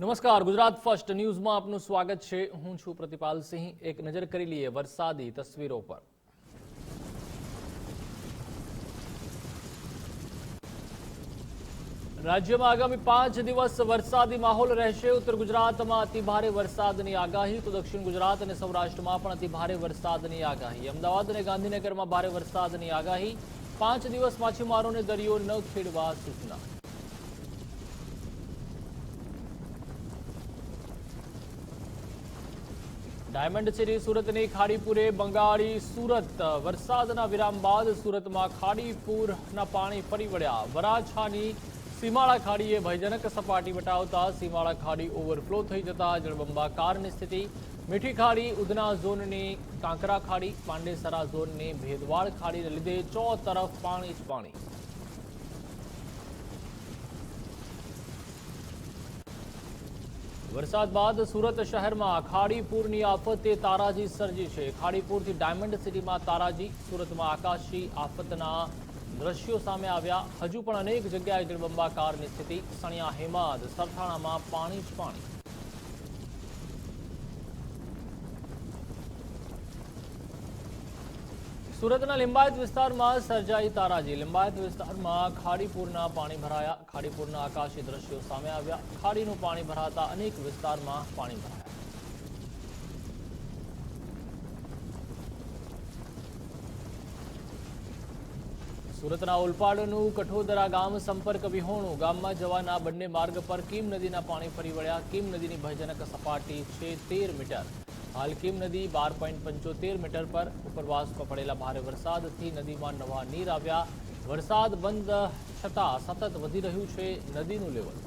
નમસ્કાર ગુજરાત ફર્સ્ટ ન્યૂઝમાં આપનું સ્વાગત છે હું છું પ્રતિપાલ સિંહ એક નજર કરી લઈએ વરસાદી તસવીરો પર રાજ્યમાં આગામી પાંચ દિવસ વરસાદી માહોલ રહેશે ઉત્તર ગુજરાતમાં અતિભારે વરસાદની આગાહી તો દક્ષિણ ગુજરાત અને સૌરાષ્ટ્રમાં પણ અતિભારે વરસાદની આગાહી અમદાવાદ અને ગાંધીનગરમાં ભારે વરસાદની આગાહી પાંચ દિવસ માછીમારોને દરિયો ન ખેડવા સૂચના ડાયમંડ સિટી સુરતની ખાડીપુરે બંગાળી સુરત, વરસાદના વિરામ બાદ સુરતમાં ખાડીપુરના પાણી ફરી વળ્યા. વરાછાની સીમાળા ખાડીએ ભયજનક સપાટી વટાવતા સીમાળા ખાડી ઓવરફ્લો થઈ જતા જળબંબાકારની સ્થિતિ. મીઠી ખાડી, ઉધના ઝોનની કાંકરા ખાડી, પાંડેસરા ઝોનની ભેદવાળ ખાડીને લીધે ચો તરફ પાણી જ પાણી. વરસાદ બાદ સુરત શહેરમાં ખાડીપુરની આફતે તારાજી સર્જી છે. ખાડીપુરથી ડાયમંડ સિટીમાં તારાજી, સુરતમાં આકાશી આફતના દ્રશ્યો સામે આવ્યા. હજુ પણ અનેક જગ્યાએ જળબંબાકારની સ્થિતિ. સણિયા હેમાદ, સરથાણામાં પાણી જ પાણી. સુરતના લિંબાયત વિસ્તારમાં સર્જાઈ તારાજી. લિંબાયત વિસ્તારમાં ખાડીપુરના પાણી ભરાયા. ખાડીપુરના આકાશી દ્રશ્યો સામે આવ્યા. ખાડીનું પાણી ભરાતા અનેક વિસ્તારમાં પાણી ભરાયા. સુરતના ઓલપાડનું કઠોદરા ગામ સંપર્ક વિહોણું. ગામમાં જવાના બંને માર્ગ પર કીમ નદીના પાણી ફરી વળ્યા. કીમ નદીની ભયજનક સપાટી છે તેર મીટર. હાલ કીમ નદી બાર પોઈન્ટ પંચોતેર મીટર પર ઉપરવાસમાં પડેલા ભારે વરસાદથી નદીમાં નવા નીર આવ્યા. વરસાદ બંધ છતાં સતત વધી રહ્યું છે નદીનું લેવલ.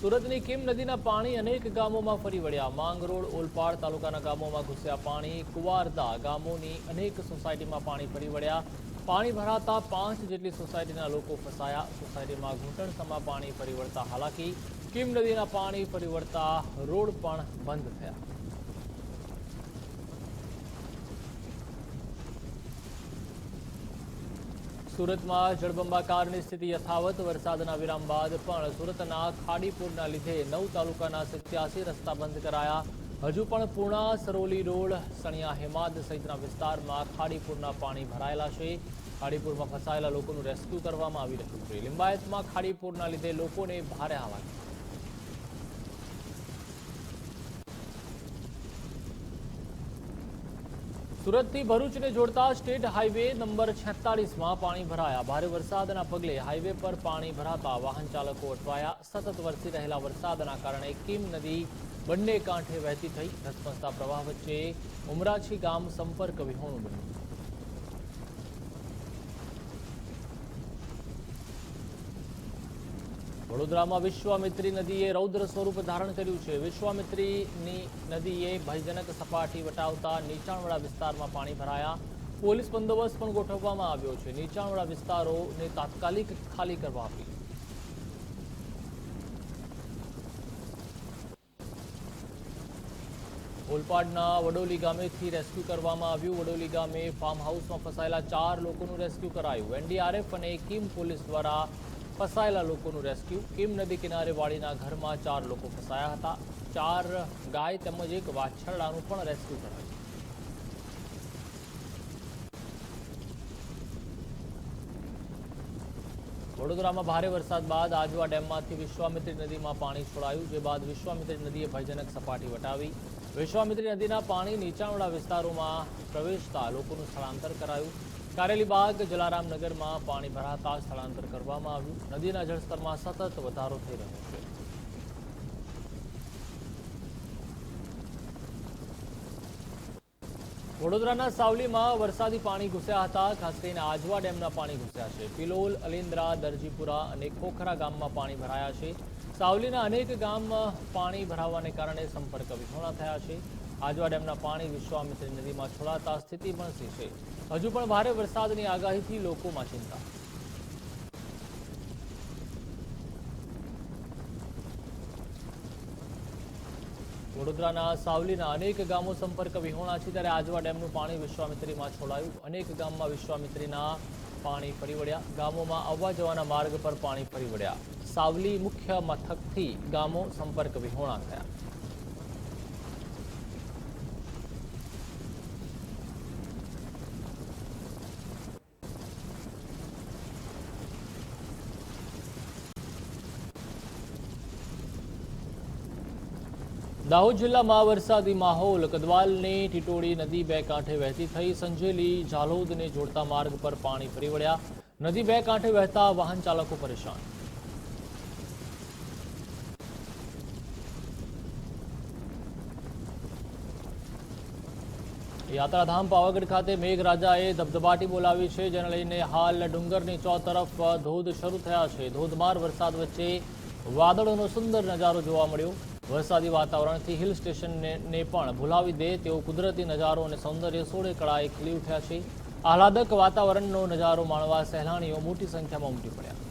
સુરતની કીમ નદીના પાણી અનેક ગામોમાં ફરી વળ્યા. માંગરોળ, ઓલપાડ તાલુકાના ગામોમાં ઘૂસ્યા પાણી. કુવારદા ગામોની અનેક સોસાયટીમાં પાણી ફરી વળ્યા. પાણી ભરાતા પાંચ જેટલી સોસાયટીના લોકો ફસાયા. સોસાયટીમાં ઘૂંટણ સમા પાણી ફરી વળતા હાલાકી. કીમ નદીના પાણી ફરી વળતા રોડ પણ બંધ થયા. સુરતમાં જળબંબાકારની સ્થિતિ યથાવત. વરસાદના વિરામ બાદ પણ સુરતના ખાડીપુરના લીધે નવ તાલુકાના સિત્યાસી રસ્તા બંધ કરાયા. હજુ પણ પૂર્ણા સરોલી રોડ, સણિયા હેમાદ સહિતના વિસ્તારમાં ખાડીપુરના પાણી ભરાયેલા છે. ખાડીપુરમાં ફસાયેલા લોકોનું રેસ્ક્યુ કરવામાં આવી રહ્યું છે. લિંબાયતમાં ખાડીપુરના લીધે લોકોને ભારે હાલાકી. સુરતથી ભરૂચને જોડતા સ્ટેટ હાઈવે નંબર છેતાળીસમાં પાણી ભરાયા. ભારે વરસાદના પગલે હાઈવે પર પાણી ભરાતા વાહન ચાલકો અટવાયા. સતત વરસી રહેલા વરસાદના કારણે કીમ નદી બંને કાંઠે વહેતી થઈ. ધસમસતા પ્રવાહ વચ્ચે ઉમરાછી ગામ સંપર્ક વિહોણું બન્યું. વડોદરામાં વિશ્વામિત્રી નદીએ રૌદ્ર સ્વરૂપ ધારણ કર્યું છે. વિશ્વામિત્રીની નદીએ ભયજનક સપાટી વટાવતા નીચાણવાળા વિસ્તારમાં પાણી ભરાયા. પોલીસ બંદોબસ્ત પણ ગોઠવવામાં આવ્યો છે. નીચાણવાળા વિસ્તારોને તાત્કાલિક ખાલી કરવા આપી ઓલપાડના વડોલી ગામેથી રેસ્ક્યુ કરવામાં આવ્યું. વડોલી ગામે ફાર્મ હાઉસમાં ફસાયેલા ચાર લોકોનું રેસ્ક્યુ કરાયું. એનડીઆરએફ અને કિમ પોલીસ દ્વારા ફસાયેલા લોકોનું રેસ્ક્યુ. કિમ નદી કિનારે વાળીના ઘરમાં ચાર લોકો ફસાયા હતા. ચાર ગાય તેમજ એક વાછરડાનું પણ રેસ્ક્યુ કરાયું. વડોદરામાં ભારે વરસાદ બાદ આજવા ડેમમાંથી વિશ્વામિત્રી નદીમાં પાણી છોડાયું, જે બાદ વિશ્વામિત્રી નદીએ ભયજનક સપાટી વટાવી. વિશ્વામિત્રી નદીના પાણી નીચાણવાળા વિસ્તારોમાં પ્રવેશતા લોકોનું સ્થળાંતર કરાયું. કારેલીબાગ જલારામનગરમાં પાણી ભરાતા સ્થળાંતર કરવામાં આવ્યું. નદીના જળસ્તરમાં સતત વધારો થઈ રહ્યો છે. વડોદરાના સાવલીમાં વરસાદી પાણી ઘૂસ્યા હતા. ખાસ કરીને આજવા ડેમના પાણી ઘૂસ્યા છે. પિલોલ અલિન્દ્રા દરજીપુરા અને ખોખરા ગામમાં પાણી ભરાયા છે. સાવલીના અનેક ગામમાં પાણી ભરાવાને કારણે સંપર્ક વિહોણા થયા છે. આજવા ડેમના પાણી વિશ્વામિત્રી નદીમાં છોડાતા સ્થિતિ પણ છે. હજુ પણ ભારે વરસાદની આગાહીથી લોકોમાં ચિંતા. વડોદરાના સાવલીના અનેક ગામો સંપર્ક વિહોણા છે ત્યારે આજવા ડેમનું પાણી વિશ્વામિત્રીમાં છોડાયું. અનેક ગામમાં વિશ્વામિત્રીના પાણી ફરી વળ્યા. ગામોમાં આવવા જવાના માર્ગ પર પાણી ફરી વળ્યા. સાવલી મુખ્ય મથકથી ગામો સંપર્ક વિહોણા થયા. દાહોદ જિલ્લામાં વરસાદી માહોલ કદવાલની ટીટોળી નદી બે કાંઠે વહેતી થઈ. સંજેલી, ઝાલોદને જોડતા માર્ગ પર પાણી ફરી વળ્યા. નદી બે કાંઠે વહેતા વાહન ચાલકો પરેશાન. યાત્રાધામ પાવાગઢ ખાતે મેઘરાજાએ ધબધબાટી બોલાવી છે. જેને લઈને હાલ ડુંગરની ચોતરફ ધોધ શરૂ થયા છે. ધોધમાર વરસાદ વચ્ચે વાદળોનો સુંદર નજારો જોવા મળ્યો. વરસાદી વાતાવરણથી હિલ સ્ટેશનને પણ ભૂલાવી દે તેવો કુદરતી નજારો અને સૌંદર્ય સોળે કળાએ ખીલી ઉઠ્યા છે. આહલાદક વાતાવરણનો નજારો માણવા સહેલાણીઓ મોટી સંખ્યામાં ઉમટી પડ્યા.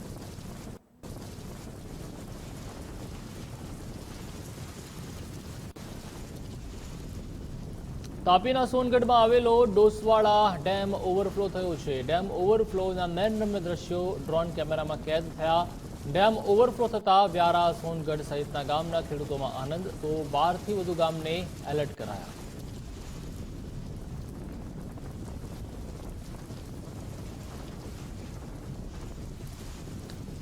તાપીના સોનગઢમાં આવેલો ડોસવાડા ડેમ ઓવરફ્લો થયો છે. ડેમ ઓવરફ્લોના નયનરમ્ય દ્રશ્યો ડ્રોન કેમેરામાં કેદ થયા. ડેમ ઓવરફ્લો થતા વ્યારા, સોનગઢ સહિતના ગામના ખેડૂતોમાં આનંદ, તો બારથી વધુ ગામને એલર્ટ કરાયા.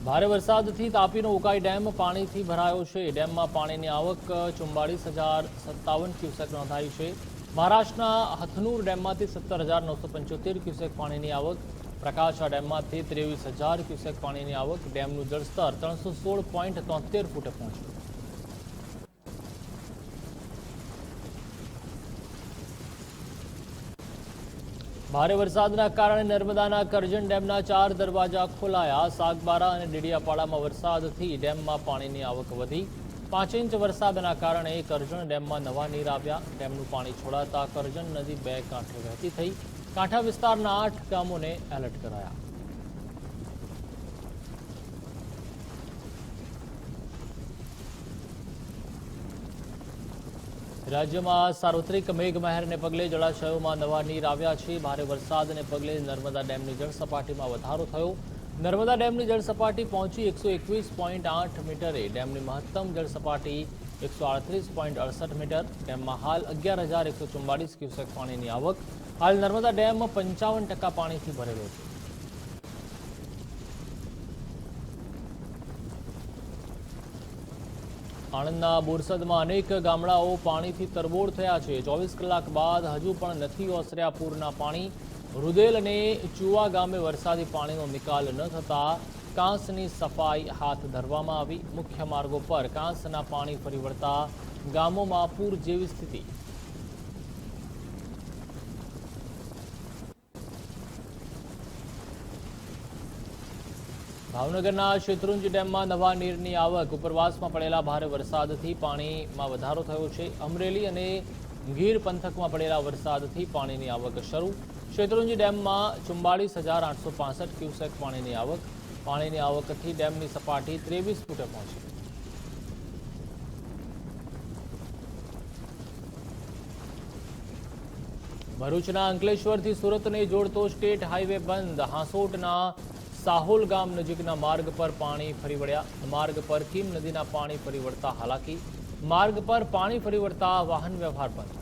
ભારે વરસાદથી તાપીનો ઉકાઈ ડેમ પાણીથી ભરાયો છે. ડેમમાં પાણીની આવક ચુમ્બાળીસ હજાર સત્તાવન ક્યુસેક નોંધાઈ છે. મહારાષ્ટ્રના હથનૂર ડેમમાંથી સત્તર હજાર નવસો પંચોતેર ક્યુસેક પાણીની આવક પ્રકાશા ડેમમાંથી ત્રેવીસ હજાર ક્યુસેક પાણીની આવક ડેમનું જળસ્તર ત્રણસો સોળ પોઈન્ટ તોતેર ફૂટે પહોંચ્યું. ભારે વરસાદના કારણે નર્મદાના કરજણ ડેમના ચાર દરવાજા ખોલાયા. સાગબારા અને ડેડિયાપાડામાં વરસાદથી ડેમમાં પાણીની આવક વધી. પાંચ ઇંચ વરસાદના કારણે કરજણ ડેમમાં નવા નીર આવ્યા. ડેમનું પાણી છોડાતા કરજણ નદી બે કાંઠે વહેતી થઈ. કાંઠા વિસ્તારના આઠ ગામોને એલર્ટ કરાયા. રાજ્યમાં સાર્વત્રિક મેઘમહેરને પગલે જળાશયોમાં નવા નીર આવ્યા છે. ભારે વરસાદને પગલે નર્મદા ડેમની જળસપાટીમાં વધારો થયો. નર્મદા ડેમની જળસપાટી પહોંચી એકસો એકવીસ પોઈન્ટ આઠ મીટરે. ડેમની મહત્તમ જળસપાટી એકસો આડત્રીસ પોઈન્ટ અડસઠ મીટર. ડેમમાં હાલ અગિયાર હજાર એકસો ચુમ્બાલીસ ક્યુસેક પાણીની આવક હાલ નર્મદા ડેમ પંચાવન ટકા પાણીથી ભરેલો છે. આણંદના બોરસદમાં અનેક ગામડાઓ પાણીથી તરબોળ થયા છે. ચોવીસ કલાક બાદ હજુ પણ નથી ઓસર્યા પૂરના પાણી. રુદેલ અને ચુવા ગામે વરસાદી પાણીનો નિકાલ ન થતા કાંસની સફાઈ હાથ ધરવામાં આવી. મુખ્ય માર્ગો પર કાંસના પાણી ફરી વળતા ગામોમાં પૂર જેવી સ્થિતિ. ભાવનગરના શેત્રુંજ ડેમમાં નવા નીરની આવક. ઉપરવાસમાં પડેલા ભારે વરસાદથી પાણીમાં વધારો થયો છે. અમરેલી અને ગીર પંથકમાં પડેલા વરસાદથી પાણીની આવક શરૂ. શેત્રુંજી ડેમમાં ચુમ્બાળીસ હજાર આઠસો પાસઠ ક્યુસેક પાણીની આવક. પાણીની આવકથી ડેમની સપાટી ત્રેવીસ ફૂટે પહોંચી. ભરૂચના અંકલેશ્વરથી સુરતને જોડતો સ્ટેટ હાઈવે બંધ. હાંસોટના સાહોલ ગામ નજીકના માર્ગ પર પાણી ફરી વળ્યા. માર્ગ પર કીમ નદીના પાણી ફરી વળતા હાલાકી. માર્ગ પર પાણી ફરી વળતા વાહન વ્યવહાર બંધ.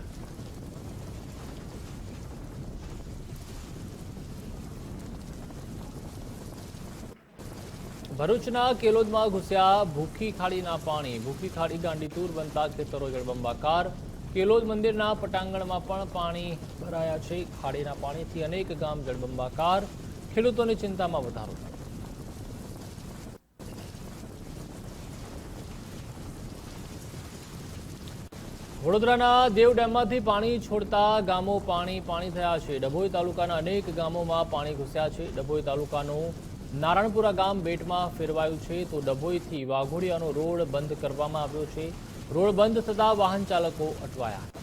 ભરૂચના કેલોદમાં ઘૂસ્યા ભૂખી ખાડીના પાણી. ભૂખી ખાડી ગાંડીતુર બનતા ખેતરો જળબંબાકાર કેલોદ મંદિરના પટાંગણમાં પણ પાણી ભરાયા છે. ખાડીના પાણીથી અનેક ગામ જળબંબાકાર ખેડૂતોની ચિંતામાં વધારો. થયો વડોદરાના દેવ ડેમમાંથી પાણી છોડતા ગામો પાણી પાણી થયા છે. ડભોઈ તાલુકાના અનેક ગામોમાં પાણી ઘૂસ્યા છે. ડભોઈ તાલુકાનું નારાયણપુરા ગામ બેટમાં ફેરવાયું છે. તો ડભોઈથી વાઘોડિયાનો રોડ બંધ કરવામાં આવ્યો છે. રોડ બંધ થતાં વાહન ચાલકો અટવાયા.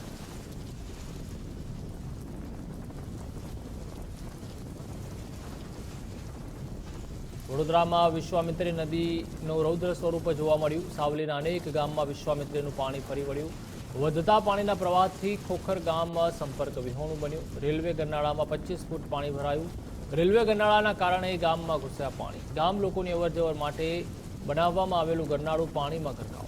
વડોદરામાં વિશ્વામિત્રી નદીનું રૌદ્ર સ્વરૂપ જોવા મળ્યું. સાવલીના અનેક ગામમાં વિશ્વામિત્રીનું પાણી ફરી વળ્યું. વધતા પાણીના પ્રવાહથી ખોખર ગામમાં સંપર્ક વિહોણું બન્યું. રેલવે ગરનાળામાં પચીસ ફૂટ પાણી ભરાયું. રેલવે ગરનાળાના કારણે ગામમાં ઘૂસ્યા પાણી. ગામ લોકોની અવરજવર માટે બનાવવામાં આવેલું ગરનાળું પાણીમાં ગરકાવ.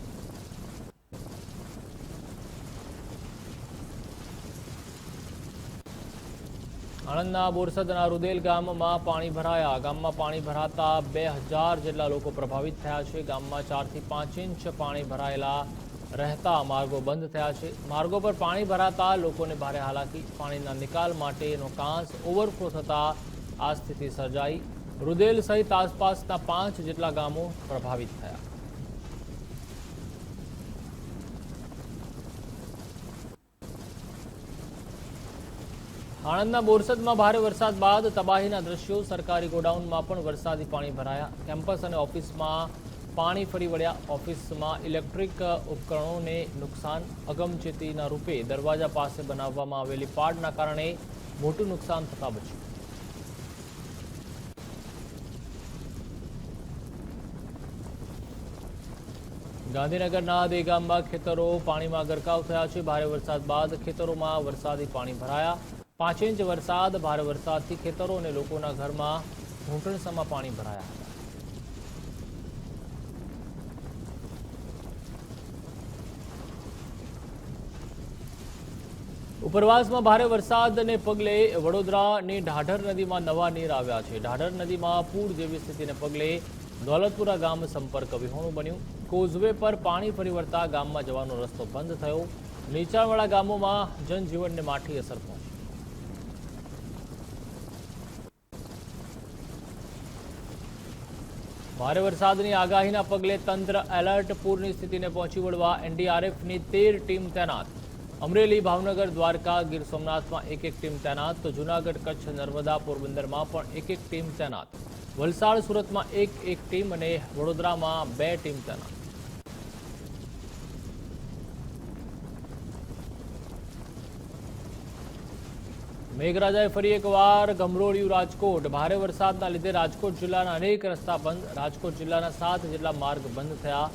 આણંદના બોરસદના રુદેલ ગામમાં પાણી ભરાયા. ગામમાં પાણી ભરાતા બે હજાર જેટલા લોકો પ્રભાવિત થયા છે. ગામમાં ચારથી પાંચ ઇંચ પાણી ભરાયેલા રહેતા માર્ગો બંધ થયા છે. માર્ગો પર પાણી ભરાતા લોકોને ભારે હાલાકી. પાણીના નિકાલ માટેનો કાંસ ઓવરફ્લો થતા આ સ્થિતિ સર્જાઈ. રુદેલ સહિત આસપાસના પાંચ જેટલા ગામો પ્રભાવિત થયા. આણંદના બોરસદમાં ભારે વરસાદ બાદ તબાહીના દ્રશ્યો, સરકારી ગોડાઉનમાં પણ વરસાદી પાણી ભરાયા. કેમ્પસ અને ઓફિસમાં પાણી ફરી વળ્યા. ઓફિસમાં ઇલેક્ટ્રિક ઉપકરણોને નુકસાન, અગમચેતીના રૂપે દરવાજા પાસે બનાવવામાં આવેલી પાડના કારણે મોટું નુકસાન થતા બચ્યું. ગાંધીનગરના દેગામમાં ખેતરો પાણીમાં ગરકાવ થયા છે. ભારે વરસાદ બાદ ખેતરોમાં વરસાદી પાણી ભરાયા. પાંચ ઇંચ વરસાદ, ભારે વરસાદથી ખેતરો અને લોકોના ઘરમાં ઘૂંટણસમાં પાણી ભરાયા હતા. ઉપરવાસમાં ભારે વરસાદને પગલે વડોદરાની ઢાઢર નદીમાં નવા નીર આવ્યા છે. ઢાઢર નદીમાં પૂર જેવી સ્થિતિને પગલે દોલતપુરા ગામ સંપર્ક વિહોણું બન્યું. કોઝવે પર પાણી ફરી ગામમાં જવાનો રસ્તો બંધ થયો. નીચાણવાળા ગામોમાં જનજીવનને માઠી અસર પહોંચી. ભારે વરસાદની આગાહીના પગલે તંત્ર એલર્ટ પૂરની સ્થિતિને પહોંચી વળવા એનડીઆરએફની તેર ટીમ તૈનાત. અમરેલી, ભાવનગર, દ્વારકા, ગીર સોમનાથમાં એક એક ટીમ તૈનાત. તો જૂનાગઢ, કચ્છ, નર્મદા, પોરબંદરમાં પણ એક એક ટીમ તૈનાત. વલસાડ, સુરતમાં એક એક ટીમ અને વડોદરામાં બે ટીમ તૈનાત. મેઘરાજાએ ફરી એકવાર ગમરોળ્યું રાજકોટ. ભારે વરસાદના લીધે રાજકોટ જિલ્લાના અનેક રસ્તા બંધ, રાજકોટ જિલ્લાના સાત જેટલા માર્ગ બંધ થયા.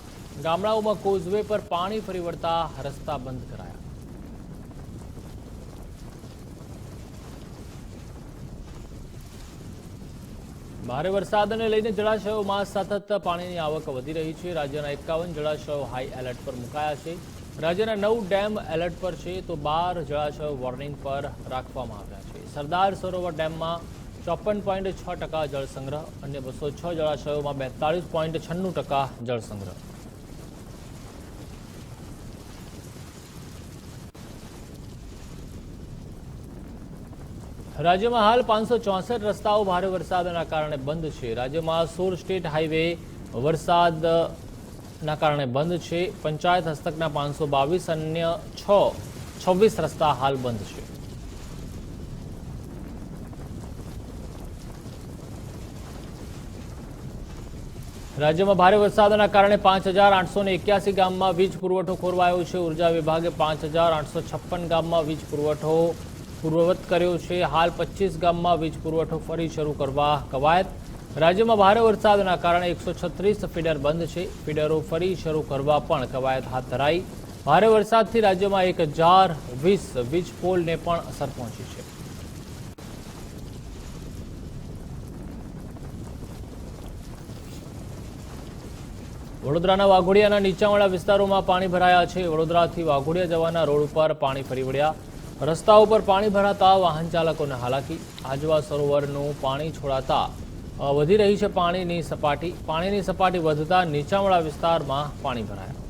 ગામડાઓમાં કોઝવે પર પાણી ફરી વળતા રસ્તા બંધ કરાયા. ભારે વરસાદને લઈને જળાશયોમાં સતત પાણીની આવક વધી રહી છે. રાજ્યના એકાવન જળાશયો હાઈ એલર્ટ પર મુકાયા છે. રાજ્યના નવ ડેમ એલર્ટ પર છે તો બાર જળાશયો વોર્નિંગ પર રાખવામાં આવ્યા છે. સરદાર સરોવર ડેમમાં ચોપન પોઈન્ટ છ ટકા જળસંગ્રહ અને બસો છ જળાશયોમાં બેતાળીસ પોઈન્ટ છન્નું ટકા જળસંગ્રહ રાજ્યમાં હાલ પાંચસો ચોસઠ રસ્તાઓ ભારે વરસાદના કારણે બંધ છે. રાજ્યમાં સોળ સ્ટેટ હાઈવે વરસાદના કારણે બંધ છે. પંચાયત હસ્તકના પાંચસો બાવીસ અન્ય છ, છવ્વીસ રસ્તા હાલ બંધ છે. રાજ્યમાં ભારે વરસાદના કારણે પાંચ હજાર આઠસો ને એક્યાસી ગામમાં વીજ પુરવઠો ખોરવાયો છે. ઊર્જા વિભાગે પાંચ હજાર આઠસો છપ્પન ગામમાં વીજ પુરવઠો પૂર્વવત કર્યો છે. હાલ પચીસ ગામમાં વીજ પુરવઠો ફરી શરૂ કરવા કવાયત. રાજ્યમાં ભારે વરસાદના કારણે એકસો છત્રીસ ફીડર બંધ છે. ફીડરો ફરી શરૂ કરવા પણ કવાયત હાથ ધરાઈ. ભારે વરસાદથી રાજ્યમાં એક હજાર વીસ વીજ પોલને પણ અસર પહોંચી છે. વડોદરાના વાઘોડિયાના નીચાણવાળા વિસ્તારોમાં પાણી ભરાયા છે. વડોદરાથી વાઘોડિયા જવાના રોડ ઉપર પાણી ફરી વળ્યા. રસ્તાઓ પર પાણી ભરાતા વાહન ચાલકોને હાલાકી. આજવા સરોવરનું પાણી છોડાતા વધી રહી છે પાણીની સપાટી. પાણીની સપાટી વધતા નીચાણવાળા વિસ્તારમાં પાણી ભરાયા.